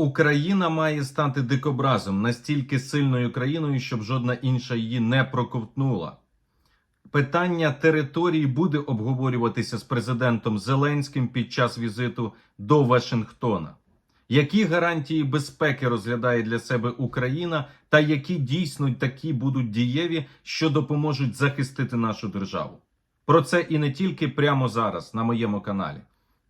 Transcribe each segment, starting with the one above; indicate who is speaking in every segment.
Speaker 1: Україна має стати дикобразом настільки сильною країною, щоб жодна інша її не проковтнула. Питання території буде обговорюватися з президентом Зеленським під час візиту до Вашингтона. Які гарантії безпеки розглядає для себе Україна, та які дійсно такі будуть дієві, що допоможуть захистити нашу державу? Про це і не тільки прямо зараз на моєму каналі.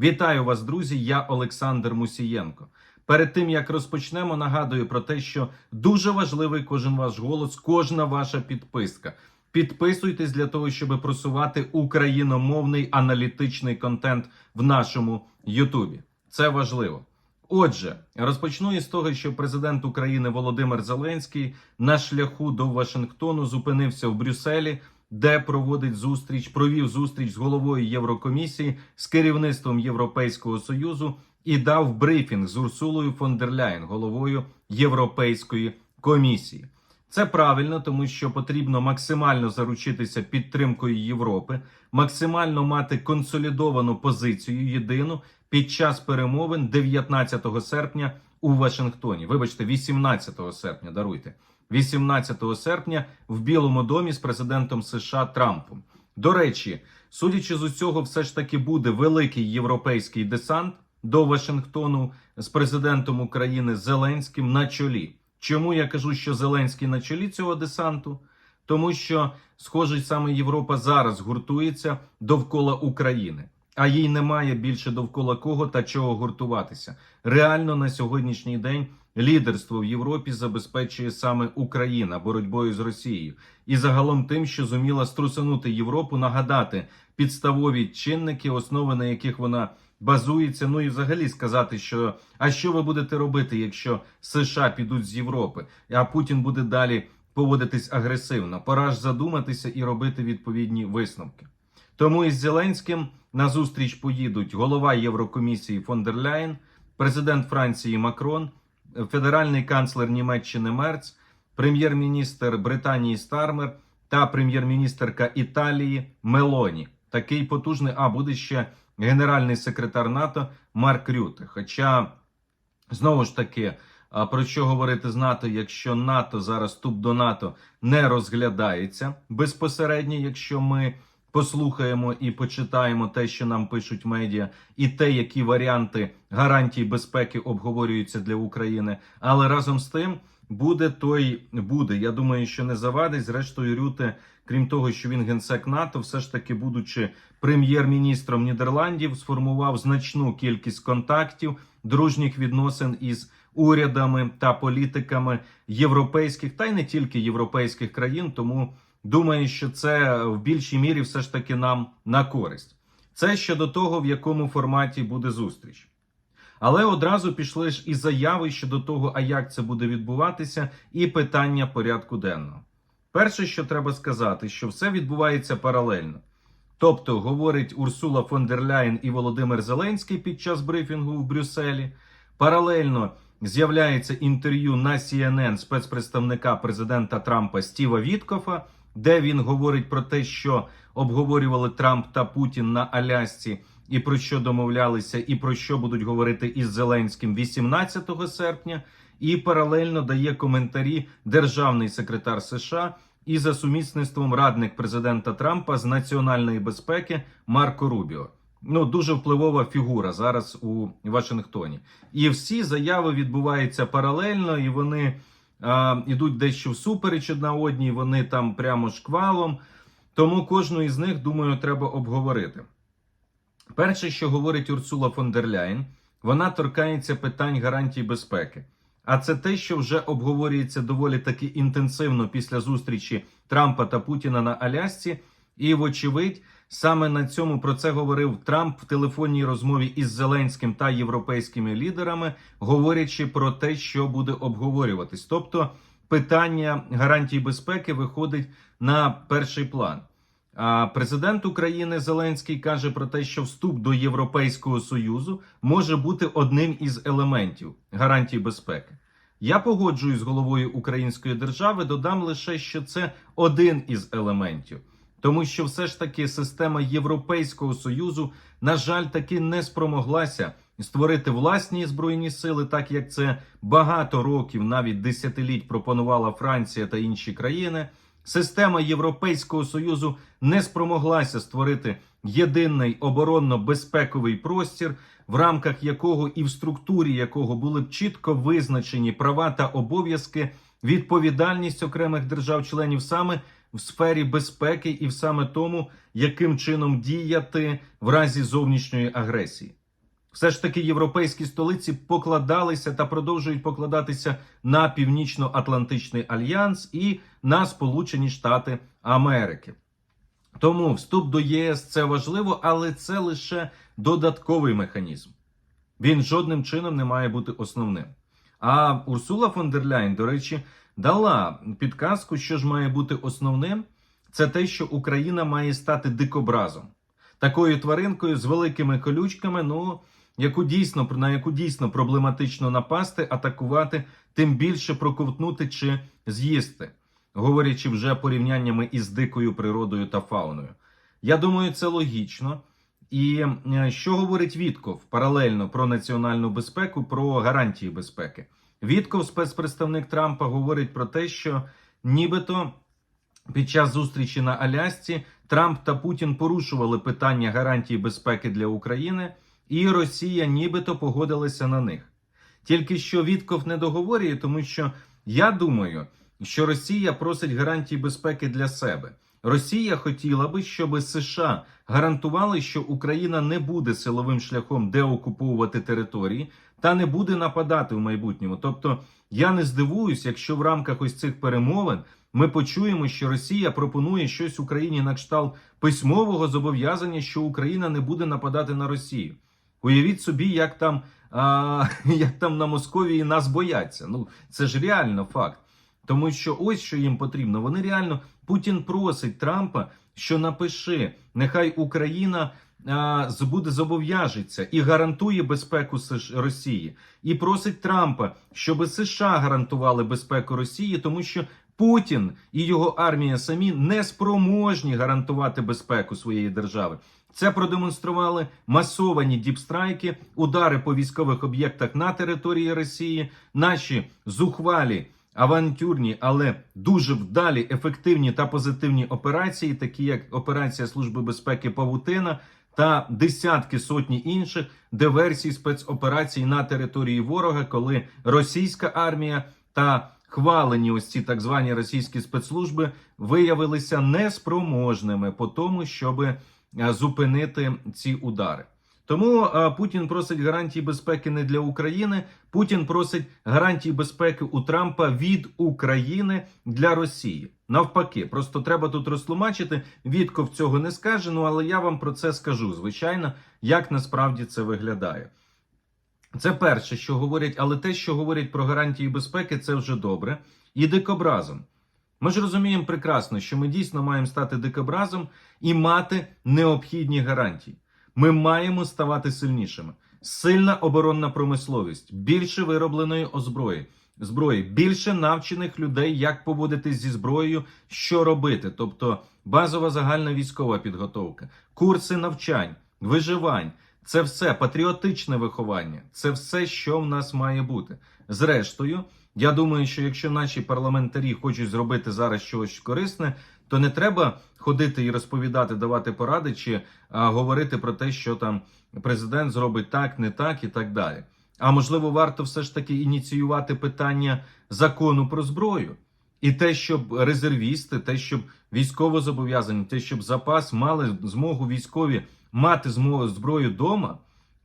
Speaker 1: Вітаю вас, друзі! Я Олександр Мусієнко. Перед тим як розпочнемо, нагадую про те, що дуже важливий кожен ваш голос, кожна ваша підписка. Підписуйтесь для того, щоб просувати україномовний аналітичний контент в нашому Ютубі. Це важливо. Отже, розпочну із того, що президент України Володимир Зеленський на шляху до Вашингтону зупинився в Брюсселі, де проводить зустріч, провів зустріч з головою Єврокомісії з керівництвом Європейського союзу і дав брифінг з Урсулою фон дер Ляєн, головою Європейської комісії. Це правильно, тому що потрібно максимально заручитися підтримкою Європи, максимально мати консолідовану позицію єдину під час перемовин 19 серпня у Вашингтоні. Вибачте, 18 серпня. Даруйте 18 серпня в Білому домі з президентом США Трампом. До речі, судячи з усього, все ж таки буде великий європейський десант до Вашингтону з президентом України Зеленським на чолі. Чому я кажу, що Зеленський на чолі цього десанту? Тому що, схоже, саме Європа зараз гуртується довкола України, а їй немає більше довкола кого та чого гуртуватися. Реально на сьогоднішній день лідерство в Європі забезпечує саме Україна боротьбою з Росією і загалом тим, що зуміла струсанути Європу, нагадати підставові чинники, основи на яких вона базується. Ну і взагалі сказати, що а що ви будете робити, якщо США підуть з Європи, а Путін буде далі поводитись агресивно. Пора ж задуматися і робити відповідні висновки. Тому із Зеленським на зустріч поїдуть голова Єврокомісії фон дер Ляєн, президент Франції Макрон, федеральний канцлер Німеччини Мерц, прем'єр-міністр Британії Стармер та прем'єр-міністерка Італії Мелоні. Такий потужний, а буде ще генеральний секретар НАТО Марк Рюте. Хоча знову ж таки. Про що говорити з НАТО, якщо НАТО зараз вступ до НАТО не розглядається безпосередньо, якщо ми послухаємо і почитаємо те, що нам пишуть медіа, і те, які варіанти гарантій безпеки обговорюються для України. Але разом з тим буде той буде. Я думаю, що не завадить. Зрештою, Рюте, крім того, що він генсек НАТО, все ж таки, будучи прем'єр-міністром Нідерландів, сформував значну кількість контактів, дружніх відносин із урядами та політиками європейських та й не тільки європейських країн. Тому думаю, що це в більшій мірі все ж таки нам на користь. Це щодо того, в якому форматі буде зустріч. Але одразу пішли ж і заяви щодо того, а як це буде відбуватися, і питання порядку денного. Перше, що треба сказати, що все відбувається паралельно. Тобто, говорить Урсула фон дер Ляєн і Володимир Зеленський під час брифінгу в Брюсселі. Паралельно з'являється інтерв'ю на CNN спецпредставника президента Трампа Стіва Віткофа, де він говорить про те, що обговорювали Трамп та Путін на Алясці, і про що домовлялися, і про що будуть говорити із Зеленським 18 серпня. І паралельно дає коментарі державний секретар США і за сумісництвом радник президента Трампа з національної безпеки Марко Рубіо. Ну, дуже впливова фігура зараз у Вашингтоні. І всі заяви відбуваються паралельно, і вони а, ідуть дещо всупереч одна одній, вони там прямо шквалом. Тому кожну із них, думаю, треба обговорити. Перше, що говорить Урсула фон дер Ляєн, вона торкається питань гарантій безпеки. А це те, що вже обговорюється доволі таки інтенсивно після зустрічі Трампа та Путіна на Алясці, і, вочевидь, Саме на цьому про це говорив Трамп в телефонній розмові із Зеленським та європейськими лідерами, говорячи про те, що буде обговорюватись. Тобто питання гарантій безпеки виходить на перший план. Президент України Зеленський каже про те, що вступ до Європейського союзу може бути одним із елементів гарантій безпеки. Я погоджуюсь з головою Української держави, додам лише, що це один із елементів. Тому що все ж таки система Європейського союзу, на жаль, таки не спромоглася створити власні збройні сили, так як це багато років, навіть десятиліть пропонувала Франція та інші країни. Система Європейського союзу не спромоглася створити єдиний оборонно-безпековий простір, в рамках якого і в структурі якого були б чітко визначені права та обов'язки, відповідальність окремих держав-членів саме в сфері безпеки і в саме тому, яким чином діяти в разі зовнішньої агресії. Все ж таки європейські столиці покладалися та продовжують покладатися на Північно-Атлантичний альянс і на Сполучені Штати Америки. Тому вступ до ЄС це важливо, але це лише додатковий механізм. Він жодним чином не має бути основним. А Урсула фон дер Ляйн, до речі, дала підказку, що ж має бути основним. Це те, що Україна має стати дикобразом, такою тваринкою з великими колючками, ну яку дійсно на яку дійсно проблематично напасти, атакувати, тим більше проковтнути чи з'їсти, говорячи вже порівняннями із дикою природою та фауною. Я думаю, це логічно. І е, що говорить Вітков паралельно про національну безпеку, про гарантії безпеки? Вітков, спецпредставник Трампа, говорить про те, що нібито під час зустрічі на Алясці Трамп та Путін порушували питання гарантії безпеки для України, і Росія нібито погодилася на них. Тільки що Вітков не договорює, тому що я думаю, що Росія просить гарантії безпеки для себе. Росія хотіла би, щоб США гарантували, що Україна не буде силовим шляхом деокуповувати території та не буде нападати в майбутньому. Тобто я не здивуюсь, якщо в рамках ось цих перемовин ми почуємо, що Росія пропонує щось Україні на кшталт письмового зобов'язання, що Україна не буде нападати на Росію. Уявіть собі, як там, а, як там на Московії нас бояться. Ну це ж реально факт. Тому що ось що їм потрібно. Вони реально Путін просить Трампа, що напиши, нехай Україна а, буде зобов'яжеться і гарантує безпеку Росії, і просить Трампа, щоб США гарантували безпеку Росії, тому що Путін і його армія самі не спроможні гарантувати безпеку своєї держави. Це продемонстрували масовані діпстрайки, удари по військових об'єктах на території Росії, наші зухвалі авантюрні, але дуже вдалі, ефективні та позитивні операції, такі як операція Служби безпеки Павутина та десятки сотні інших диверсій спецоперацій на території ворога, коли російська армія та хвалені ось ці так звані російські спецслужби виявилися неспроможними по тому, щоб е, зупинити ці удари. Тому е, Путін просить гарантії безпеки не для України. Путін просить гарантії безпеки у Трампа від України для Росії. Навпаки, просто треба тут розтлумачити. Вітков цього не скаже. Ну але я вам про це скажу. Звичайно, як насправді це виглядає. Це перше, що говорять, але те, що говорять про гарантії безпеки, це вже добре. І дикобразом. Ми ж розуміємо прекрасно, що ми дійсно маємо стати дикобразом і мати необхідні гарантії. Ми маємо ставати сильнішими. Сильна оборонна промисловість, більше виробленої озброї, зброї, більше навчених людей, як поводитись зі зброєю, що робити. Тобто базова загальна військова підготовка, курси навчань, виживань. Це все патріотичне виховання, це все, що в нас має бути. Зрештою, я думаю, що якщо наші парламентарі хочуть зробити зараз щось корисне, то не треба ходити і розповідати, давати поради чи а, говорити про те, що там президент зробить так, не так і так далі. А можливо, варто все ж таки ініціювати питання закону про зброю. І те, щоб резервісти, те, щоб військово зобов'язані, те, щоб запас мали змогу військові мати змогу зброю вдома,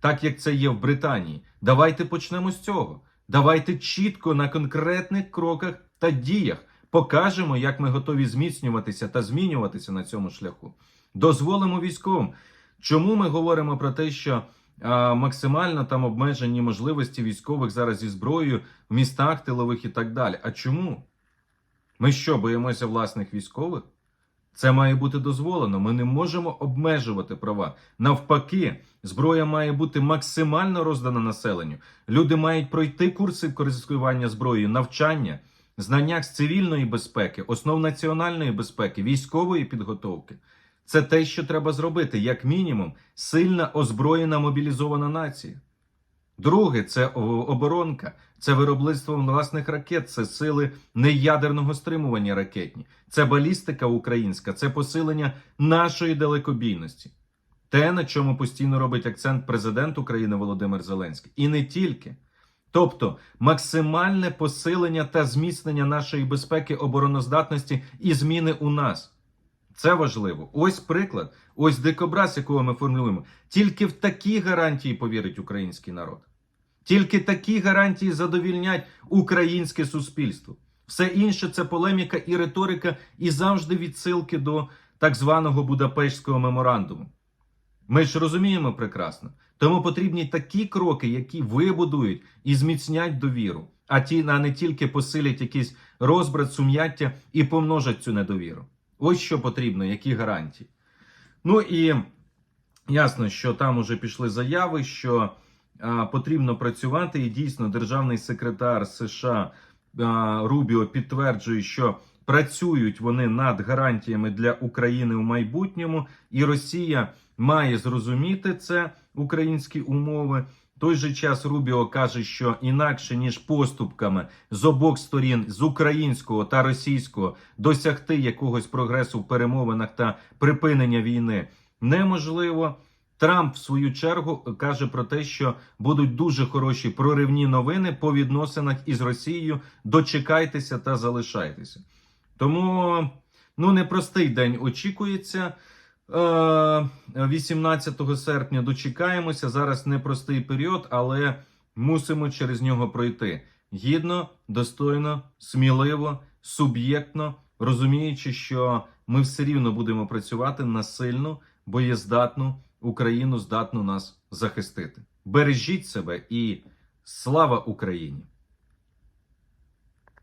Speaker 1: так як це є в Британії. Давайте почнемо з цього. Давайте чітко на конкретних кроках та діях покажемо, як ми готові зміцнюватися та змінюватися на цьому шляху. Дозволимо військовим. Чому ми говоримо про те, що а, максимально там обмежені можливості військових зараз зі зброєю в містах тилових і так далі? А чому? Ми що, боїмося власних військових? Це має бути дозволено. Ми не можемо обмежувати права. Навпаки, зброя має бути максимально роздана населенню. Люди мають пройти курси користування зброєю, навчання, знання з цивільної безпеки, основ національної безпеки, військової підготовки. Це те, що треба зробити, як мінімум, сильна озброєна мобілізована нація. Друге, це оборонка, це виробництво власних ракет, це сили неядерного стримування ракетні, це балістика українська, це посилення нашої далекобійності. Те, на чому постійно робить акцент президент України Володимир Зеленський. І не тільки. Тобто максимальне посилення та зміцнення нашої безпеки, обороноздатності і зміни у нас. Це важливо. Ось приклад, ось дикобраз, якого ми формулюємо. Тільки в такі гарантії повірить український народ. Тільки такі гарантії задовільнять українське суспільство. Все інше це полеміка і риторика, і завжди відсилки до так званого Будапештського меморандуму. Ми ж розуміємо прекрасно. Тому потрібні такі кроки, які вибудують і зміцнять довіру, а ті а не тільки посилять якийсь розбрат, сум'яття і помножать цю недовіру. Ось що потрібно, які гарантії. Ну і ясно, що там уже пішли заяви, що потрібно працювати, і дійсно державний секретар США Рубіо підтверджує, що працюють вони над гарантіями для України в майбутньому, і Росія має зрозуміти це українські умови. Той же час Рубіо каже, що інакше ніж поступками з обох сторін з українського та російського досягти якогось прогресу в перемовинах та припинення війни неможливо. Трамп в свою чергу каже про те, що будуть дуже хороші проривні новини по відносинах із Росією. Дочекайтеся та залишайтеся. Тому ну непростий день очікується. Е, 18 серпня дочекаємося. Зараз непростий період, але мусимо через нього пройти гідно, достойно, сміливо, суб'єктно, розуміючи, що ми все рівно будемо працювати на сильну, боєздатну Україну, здатну нас захистити. Бережіть себе і слава Україні!